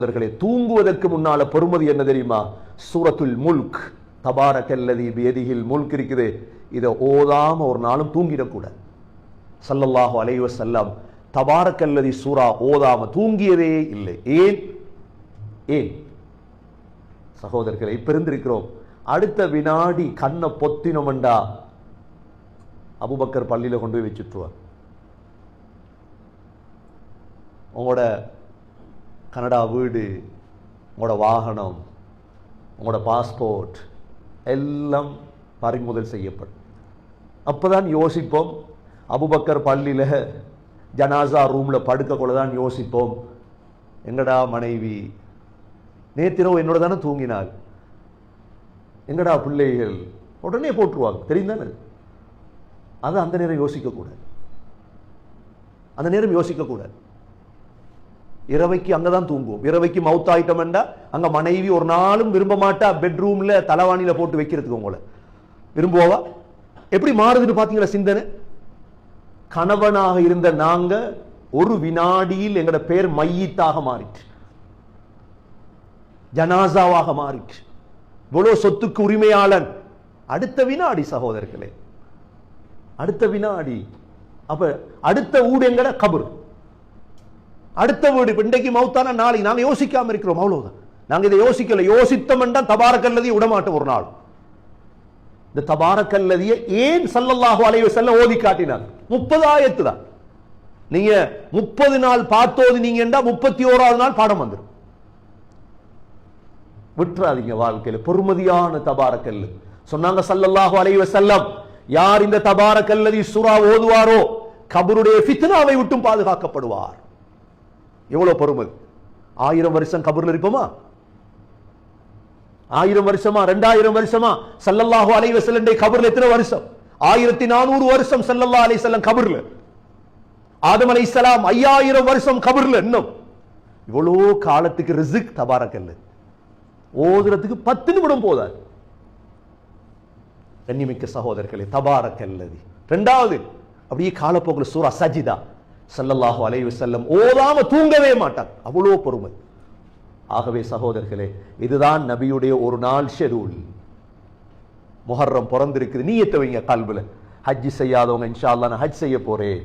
சகோதரர்களே தூங்குவதற்கு முன்னால பொறுமதி என்ன தெரியுமா? சூரத்துல் முல்க். தபார கல்லதி வேதியில் முல்க் இருக்குது. இதை ஓதாம ஒரு நாளும் தூங்கிடக்கூட சல்லல்லாஹு அலைவ செல்லம் தபார கல்லதி சூரா ஓதாம தூங்கியதே இல்லை. ஏன்? ஏன்? சகோதரர்களை பிறந்திருக்கிறோம். அடுத்த வினாடி கண்ணை பொத்தினோம்டா. அபுபக்கர் பள்ளியில் கொண்டு போய் வச்சுட்டுருவார் உங்களோட கனடா வீடு உங்களோட வாகனம் உங்களோட பாஸ்போர்ட் எல்லாம் பறிமுதல் செய்யப்படும். அப்பதான் யோசிப்போம். அபுபக்கர் பள்ளியில் ஜனாசா ரூமில் படுக்கக்குள்ள தான் யோசிப்போம். எங்கடா மனைவி? நேத்திரவு என்னோட தானே தூங்கினாள். எங்கடா பிள்ளைகள்? உடனே போட்டுருவாங்க. தெரியும் அது அந்த நேரம் யோசிக்கக்கூடாது. அந்த நேரம் யோசிக்கக்கூடாது. இரவைக்கு அங்கதான் தூங்குவோம். இரவைக்கு மவுத் ஆயிட்டோம்டா அங்க மனைவி ஒரு நாளும் விரும்ப மாட்டா பெட்ரூமில் தலைவாணியில் போட்டு வைக்கிறதுக்கு உங்களை. விரும்புவா எப்படி மாறுதுன்னு பார்த்தீங்களா சிந்தனை? கணவனாக இருந்த நாங்க ஒரு வினாடியில் எங்கட பேர் மையத்தாக மாறிட்டு ஜனாசாவாக மாறிட்டு இவ்வளோ சொத்துக்கு உரிமையாளன் அடுத்த வினாடி சகோதரர்களே. அடுத்த வினாடி. அப்ப அடுத்த ஊடு எங்கட? கபர். அடுத்த வீடு இன்றைக்கு மௌத்தான நாளைக்கு நாங்க யோசிக்காம இருக்கிறோம் அவ்வளவுதான். நாங்க இதை யோசிக்கல. யோசித்தோம்டா தபாரக்கல்லதி விடமாட்டோம் ஒரு நாள். இந்த தபாரக்கல்லதியை ஏன் சல்லல்லாஹு அலைஹி செல்ல ஓதி காட்டினார்? முப்பது ஆயத்து தான். நீங்க முப்பது நாள் பார்த்தோது நீங்க என்றா முப்பத்தி ஓராவது நாள் பாடம் வந்துடும் விட்டுறாதீங்க வாழ்க்கையில. பொறுமதியான தபாரக்கல்லு. சொன்னாங்க சல்லல்லாஹு அலைவ செல்லம் யார் இந்த தபாரக்கல்லதி சுறா ஓதுவாரோ கபருடைய ஃபித்னாவை விட்டும் பாதுகாக்கப்படுவார். எவ்வளவு பொறுமை? ஆயிரம் வருஷம் கபர்ல இருப்போமா? ஆயிரம் வருஷமா ரெண்டாயிரம் வருஷமா? சல்லல்லாஹு அலைவ வஸல்லம் கபர்ல எத்தனை வருஷம்? ஆயிரத்தி நானூறு வருஷம் சல்லல்லா அலை செல்லம் கபர்ல. ஆதம் அலைஹிஸ்ஸலாம் ஐயாயிரம் வருஷம் கபர்ல இன்னும். இவ்வளோ காலத்துக்கு ரிசிக் தபாரக்கல்லு. ஓதுறதுக்கு பத்து நிமிடம் போதாது. கண்ணிமிக்க சகோதரர்களே தபாரக்கல்லதி ரெண்டாவது அப்படியே காலப்போக்கில் சூரா சஜிதா. சல்லல்லாஹு அலைவு செல்லம் ஓதாம தூங்கவே மாட்டார். அவ்வளோ பொறுமை. ஆகவே சகோதரர்களே இதுதான் நபியுடைய ஒரு நாள் ஷெடியூல் முஹர்ரம் பிறந்திருக்குது. நீயத்தை வைங்க கல்வில. ஹஜ் செய்யாதவங்க இன்ஷா அல்லா நான் ஹஜ் செய்ய போறேன்.